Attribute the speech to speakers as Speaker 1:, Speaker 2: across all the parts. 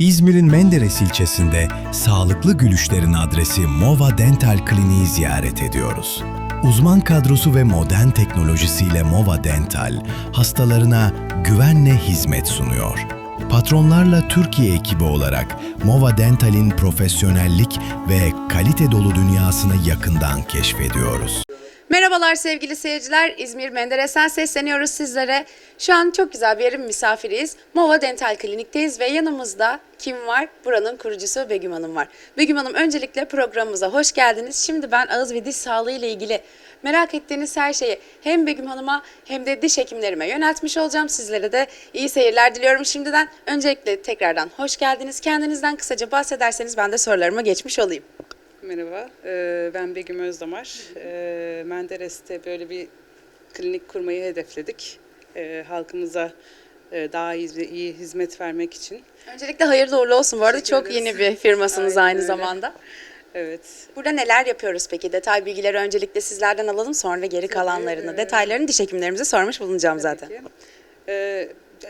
Speaker 1: İzmir'in Menderes ilçesinde sağlıklı gülüşlerin adresi Mova Dental Kliniği ziyaret ediyoruz. Uzman kadrosu ve modern teknolojisiyle Mova Dental hastalarına güvenle hizmet sunuyor. Patronlarla Türkiye ekibi olarak Mova Dental'in profesyonellik ve kalite dolu dünyasını yakından keşfediyoruz.
Speaker 2: Merhabalar sevgili seyirciler. İzmir Menderes'ten sesleniyoruz sizlere. Şu an çok güzel bir yerin misafiriyiz. Mova Dental Klinik'teyiz ve yanımızda kim var? Buranın kurucusu Begüm Hanım var. Begüm Hanım öncelikle programımıza hoş geldiniz. Şimdi ben ağız ve diş sağlığı ile ilgili merak ettiğiniz her şeyi hem Begüm Hanım'a hem de diş hekimlerime yöneltmiş olacağım. Sizlere de iyi seyirler diliyorum şimdiden. Öncelikle tekrardan hoş geldiniz. Kendinizden kısaca bahsederseniz ben de sorularıma geçmiş olayım.
Speaker 3: Merhaba, ben Begüm Özdamar. Menderes'te böyle bir klinik kurmayı hedefledik. Halkımıza daha iyi, iyi hizmet vermek için.
Speaker 2: Öncelikle hayırlı uğurlu olsun. Bu arada
Speaker 3: Teşekkür
Speaker 2: çok
Speaker 3: ederiz.
Speaker 2: yeni bir firmasınız
Speaker 3: Aynen
Speaker 2: aynı
Speaker 3: öyle.
Speaker 2: zamanda.
Speaker 3: Evet,
Speaker 2: Burada neler yapıyoruz peki? Detay bilgileri öncelikle sizlerden alalım. Sonra geri kalanlarını, detaylarını diş hekimlerimize sormuş bulunacağım zaten.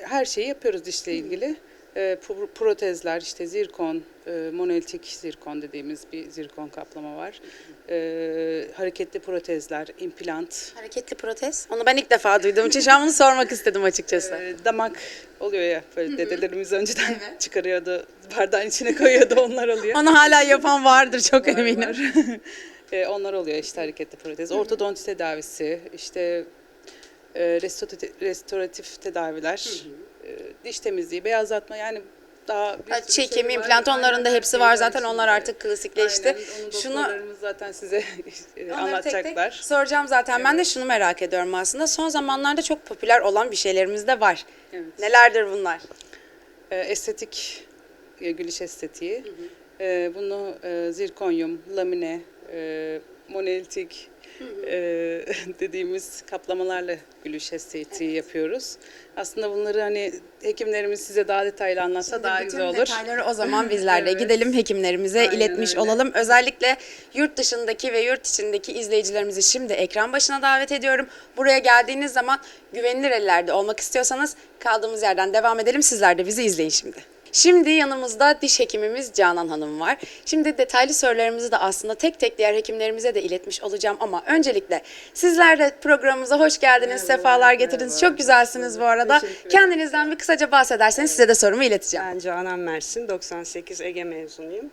Speaker 3: Her şeyi yapıyoruz dişle ilgili. Pro- protezler, işte zirkon, eee, monolitik zirkon dediğimiz bir zirkon kaplama var. Eee, hareketli protezler, implant,
Speaker 2: Hareketli protez. Onu ben ilk defa duyduğum için şu an bunu sormak istedim açıkçası.
Speaker 3: Ee, damak oluyor ya böyle dedelerimiz önceden çıkarıyordu bardağın içine koyuyordu onlar oluyor.
Speaker 2: Onu hala yapan vardır çok
Speaker 3: Var,
Speaker 2: eminim.
Speaker 3: var. Ee, onlar oluyor işte hareketli protez. Ortodonti tedavisi, işte e, restoratif, restoratif tedaviler, e, diş temizliği, beyazlatma yani daha bir sürü
Speaker 2: Çekim,
Speaker 3: şey var.
Speaker 2: implant onların da
Speaker 3: Aynen,
Speaker 2: hepsi var zaten. Onlar artık klasikleşti.
Speaker 3: Aynen, onu
Speaker 2: Şunu
Speaker 3: doktorlarımız zaten size e,
Speaker 2: Onları
Speaker 3: anlatacaklar.
Speaker 2: tek tek soracağım zaten. Ben de şunu merak ediyorum aslında. Son zamanlarda çok popüler olan bir şeylerimiz de var.
Speaker 3: Evet.
Speaker 2: Nelerdir bunlar?
Speaker 3: E, estetik, e, gülüş estetiği. E, bunu e, zirkonyum, lamine, e, monolitik e, dediğimiz kaplamalarla gülüş estetiği yapıyoruz. Aslında bunları hani hekimlerimiz size daha detaylı anlatsa daha
Speaker 2: Bütün
Speaker 3: güzel olur.
Speaker 2: detayları o zaman bizler de
Speaker 3: Evet.
Speaker 2: gidelim hekimlerimize
Speaker 3: Aynen
Speaker 2: iletmiş
Speaker 3: öyle.
Speaker 2: olalım. Özellikle yurt dışındaki ve yurt içindeki izleyicilerimizi şimdi ekran başına davet ediyorum. Buraya geldiğiniz zaman güvenilir ellerde olmak istiyorsanız kaldığımız yerden devam edelim. Sizler de bizi izleyin şimdi. Şimdi yanımızda diş hekimimiz Canan Hanım var. Şimdi detaylı sorularımızı da aslında tek tek diğer hekimlerimize de iletmiş olacağım ama öncelikle sizler de programımıza hoş geldiniz, sefalar getirdiniz. Çok güzelsiniz bu arada. Kendinizden bir kısaca bahsederseniz size de sorumu ileteceğim.
Speaker 4: Ben Canan Mersin, 98 Ege mezunuyum.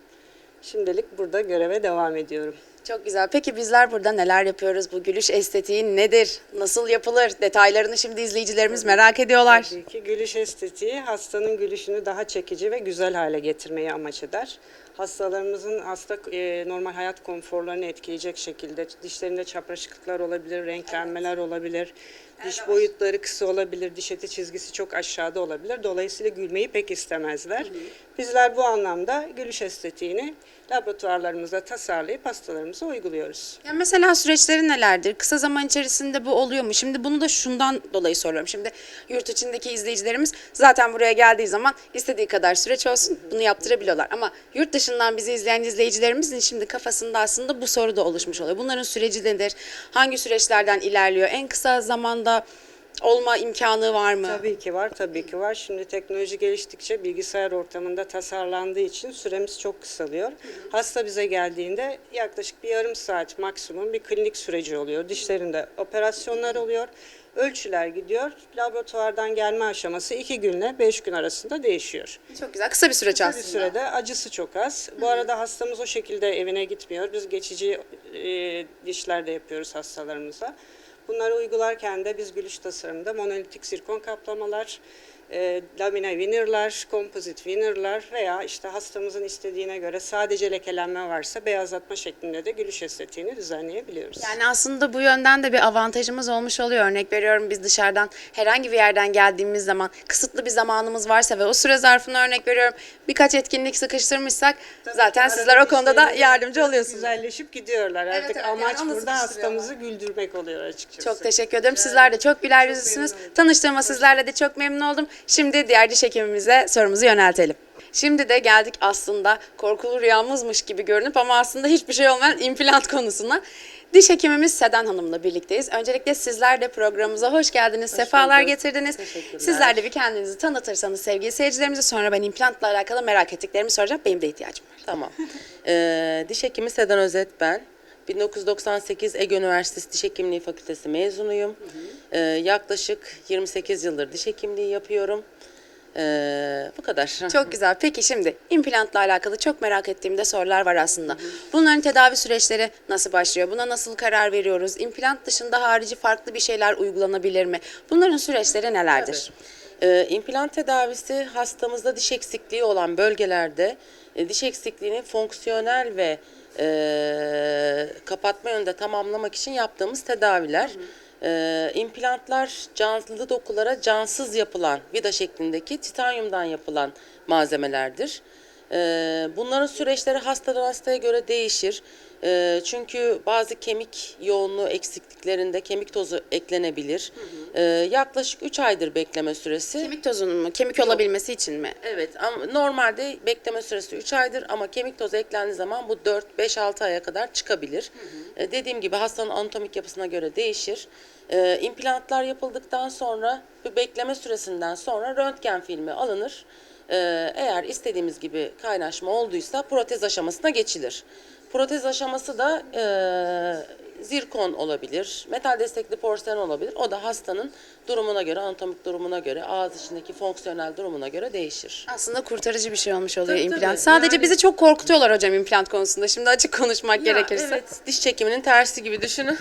Speaker 4: Şimdilik burada göreve devam ediyorum.
Speaker 2: Çok güzel. Peki bizler burada neler yapıyoruz? Bu gülüş estetiği nedir? Nasıl yapılır? Detaylarını şimdi izleyicilerimiz merak ediyorlar.
Speaker 4: Tabii ki gülüş estetiği hastanın gülüşünü daha çekici ve güzel hale getirmeyi amaç eder. Hastalarımızın hasta e, normal hayat konforlarını etkileyecek şekilde dişlerinde çapraşıklıklar olabilir, renklenmeler olabilir, diş boyutları kısa olabilir, diş eti çizgisi çok aşağıda olabilir. Dolayısıyla gülmeyi pek istemezler. Bizler bu anlamda gülüş estetiğini laboratuvarlarımızda tasarlayıp hastalarımıza uyguluyoruz.
Speaker 2: Ya mesela süreçleri nelerdir? Kısa zaman içerisinde bu oluyor mu? Şimdi bunu da şundan dolayı soruyorum. Şimdi yurt içindeki izleyicilerimiz zaten buraya geldiği zaman istediği kadar süreç olsun bunu yaptırabiliyorlar. Ama yurt dışından bizi izleyen izleyicilerimizin şimdi kafasında aslında bu soru da oluşmuş oluyor. Bunların süreci nedir? Hangi süreçlerden ilerliyor? En kısa zamanda olma imkanı var mı?
Speaker 4: Tabii ki var, tabii ki var. Şimdi teknoloji geliştikçe bilgisayar ortamında tasarlandığı için süremiz çok kısalıyor. Hasta bize geldiğinde yaklaşık bir yarım saat maksimum bir klinik süreci oluyor. Dişlerinde operasyonlar oluyor. Ölçüler gidiyor. Laboratuvardan gelme aşaması iki günle beş gün arasında değişiyor.
Speaker 2: Çok güzel. Kısa bir süreç
Speaker 4: Kısa
Speaker 2: aslında.
Speaker 4: bir sürede acısı çok az. Bu arada hastamız o şekilde evine gitmiyor. Biz geçici e, dişler de yapıyoruz hastalarımıza. Bunları uygularken de biz gülüş tasarımında monolitik zirkon kaplamalar, e, lamine veneer'lar, kompozit veneer'lar veya işte hastamızın istediğine göre sadece lekelenme varsa beyazlatma şeklinde de gülüş estetiğini düzenleyebiliyoruz.
Speaker 2: Yani aslında bu yönden de bir avantajımız olmuş oluyor. Örnek veriyorum biz dışarıdan herhangi bir yerden geldiğimiz zaman kısıtlı bir zamanımız varsa ve o süre zarfında örnek veriyorum birkaç etkinlik sıkıştırmışsak zaten sizler o konuda da yardımcı oluyorsunuz.
Speaker 4: Güzelleşip gidiyorlar.
Speaker 2: Evet,
Speaker 4: Artık
Speaker 2: evet,
Speaker 4: amaç
Speaker 2: yani
Speaker 4: burada hastamızı güldürmek oluyor açıkçası.
Speaker 2: Çok teşekkür ederim. Sizler de çok güler yüzlüsünüz. Tanıştığıma sizlerle de çok memnun oldum. Şimdi diğer diş hekimimize sorumuzu yöneltelim. Şimdi de geldik aslında korkulu rüyamızmış gibi görünüp ama aslında hiçbir şey olmayan implant konusuna. Diş hekimimiz Seden Hanım'la birlikteyiz. Öncelikle sizler de programımıza hoş geldiniz, sefalar
Speaker 5: bulduk.
Speaker 2: getirdiniz. Sizler de bir kendinizi tanıtırsanız sevgili seyircilerimize sonra ben implantla alakalı merak ettiklerimi soracağım. Benim de ihtiyacım var.
Speaker 5: Tamam. Ee, diş hekimi Sedan Özet ben. 1998 Ege Üniversitesi Diş Hekimliği Fakültesi mezunuyum. Ee, yaklaşık 28 yıldır diş hekimliği yapıyorum. Ee, bu kadar.
Speaker 2: Çok güzel. Peki şimdi implantla alakalı çok merak ettiğim de sorular var aslında. Bunların tedavi süreçleri nasıl başlıyor? Buna nasıl karar veriyoruz? İmplant dışında harici farklı bir şeyler uygulanabilir mi? Bunların süreçleri nelerdir?
Speaker 5: Ee, implant tedavisi hastamızda diş eksikliği olan bölgelerde e, diş eksikliğini fonksiyonel ve e, kapatma yönde tamamlamak için yaptığımız tedaviler. Ee, implantlar canlı dokulara cansız yapılan vida şeklindeki titanyumdan yapılan malzemelerdir. Ee, bunların süreçleri hastadan hastaya göre değişir. Ee, çünkü bazı kemik yoğunluğu eksikliklerinde kemik tozu eklenebilir. Ee, yaklaşık 3 aydır bekleme süresi.
Speaker 2: Kemik tozunun mu? Kemik olabilmesi için mi?
Speaker 5: Evet ama normalde bekleme süresi 3 aydır ama kemik tozu eklendiği zaman bu 4 5 6 aya kadar çıkabilir. Ee, dediğim gibi hastanın anatomik yapısına göre değişir. İmplantlar yapıldıktan sonra bir bekleme süresinden sonra röntgen filmi alınır. Ee, eğer istediğimiz gibi kaynaşma olduysa protez aşamasına geçilir. Protez aşaması da e, zirkon olabilir, metal destekli porselen olabilir. O da hastanın durumuna göre, anatomik durumuna göre, ağız içindeki fonksiyonel durumuna göre değişir.
Speaker 2: Aslında kurtarıcı bir şey olmuş oluyor
Speaker 5: Tabii,
Speaker 2: implant.
Speaker 5: tabii.
Speaker 2: Sadece
Speaker 5: Yani-
Speaker 2: bizi çok korkutuyorlar hocam implant konusunda. Şimdi açık konuşmak gerekirse.
Speaker 5: Evet, diş çekiminin tersi gibi düşünün.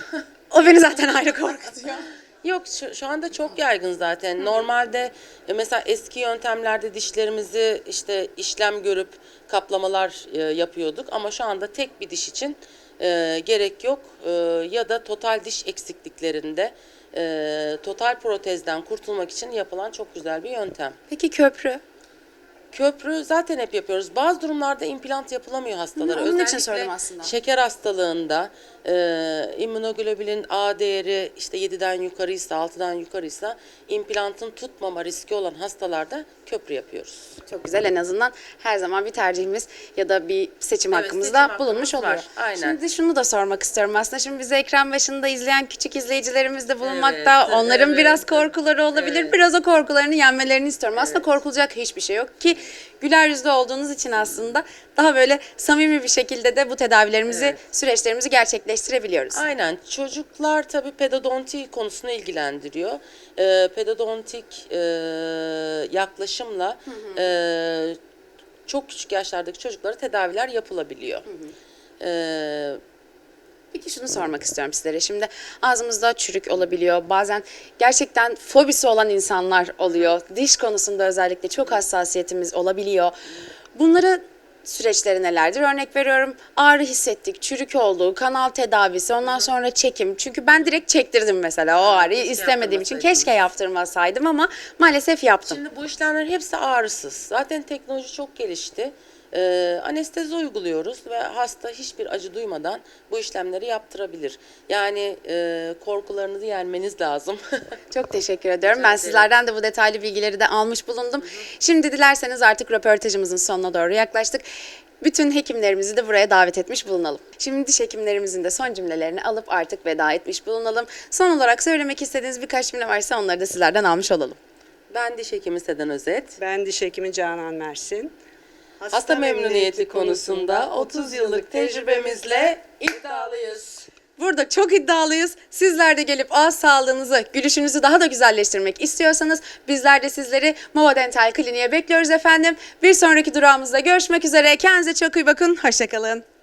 Speaker 2: O beni zaten ayrı korkutuyor.
Speaker 5: Yok şu, şu anda çok yaygın zaten. Normalde e, mesela eski yöntemlerde dişlerimizi işte işlem görüp kaplamalar e, yapıyorduk ama şu anda tek bir diş için e, gerek yok E, ya da total diş eksikliklerinde e, total protezden kurtulmak için yapılan çok güzel bir yöntem.
Speaker 2: Peki köprü?
Speaker 5: Köprü zaten hep yapıyoruz. Bazı durumlarda implant yapılamıyor hastalara.
Speaker 2: Hı, onun için
Speaker 5: Özellikle
Speaker 2: söyledim aslında.
Speaker 5: Şeker hastalığında e, immünoglobulin A değeri işte 7'den yukarıysa 6'dan yukarıysa implantın tutmama riski olan hastalarda köprü yapıyoruz.
Speaker 2: Çok güzel en azından her zaman bir tercihimiz ya da bir seçim
Speaker 5: Evet,
Speaker 2: hakkımız
Speaker 5: seçim hakkımız
Speaker 2: bulunmuş
Speaker 5: var.
Speaker 2: oluyor.
Speaker 5: Aynen.
Speaker 2: Şimdi şunu da sormak istiyorum aslında. Şimdi bizi ekran başında izleyen küçük izleyicilerimiz de bulunmakta.
Speaker 5: Evet,
Speaker 2: Onların
Speaker 5: evet.
Speaker 2: biraz korkuları olabilir.
Speaker 5: Evet.
Speaker 2: Biraz o korkularını yenmelerini istiyorum. Aslında korkulacak hiçbir şey yok ki güler yüzlü olduğunuz için aslında daha böyle samimi bir şekilde de bu tedavilerimizi, süreçlerimizi gerçekleştirebiliyoruz.
Speaker 5: Aynen. Çocuklar tabii pedodonti konusunu ilgilendiriyor. Ee, pedodontik e, yaklaşımla e, çok küçük yaşlardaki çocuklara tedaviler yapılabiliyor. Ee,
Speaker 2: Peki şunu sormak istiyorum sizlere. Şimdi ağzımızda çürük olabiliyor. Bazen gerçekten fobisi olan insanlar oluyor. Diş konusunda özellikle çok hassasiyetimiz olabiliyor. Bunları süreçleri nelerdir? Örnek veriyorum ağrı hissettik, çürük oldu, kanal tedavisi, ondan sonra çekim. Çünkü ben direkt çektirdim mesela o ağrıyı
Speaker 5: keşke
Speaker 2: istemediğim için. Keşke yaptırmasaydım ama maalesef yaptım.
Speaker 5: Şimdi bu işlemlerin hepsi ağrısız. Zaten teknoloji çok gelişti. Ee, anestezi uyguluyoruz ve hasta hiçbir acı duymadan bu işlemleri yaptırabilir. Yani e, korkularınızı yenmeniz lazım.
Speaker 2: Çok teşekkür ediyorum. Ben sizlerden de bu detaylı bilgileri de almış bulundum. Şimdi dilerseniz artık röportajımızın sonuna doğru yaklaştık. Bütün hekimlerimizi de buraya davet etmiş bulunalım. Şimdi diş hekimlerimizin de son cümlelerini alıp artık veda etmiş bulunalım. Son olarak söylemek istediğiniz birkaç cümle varsa onları da sizlerden almış olalım.
Speaker 5: ben diş hekimi Seden Özet.
Speaker 4: Ben diş hekimi Canan Mersin.
Speaker 5: Hasta memnuniyeti konusunda 30 yıllık tecrübemizle iddialıyız.
Speaker 2: Burada çok iddialıyız. Sizler de gelip ağız sağlığınızı, gülüşünüzü daha da güzelleştirmek istiyorsanız bizler de sizleri Mova Dental Kliniğe bekliyoruz efendim. Bir sonraki durağımızda görüşmek üzere. Kendinize çok iyi bakın. Hoşçakalın.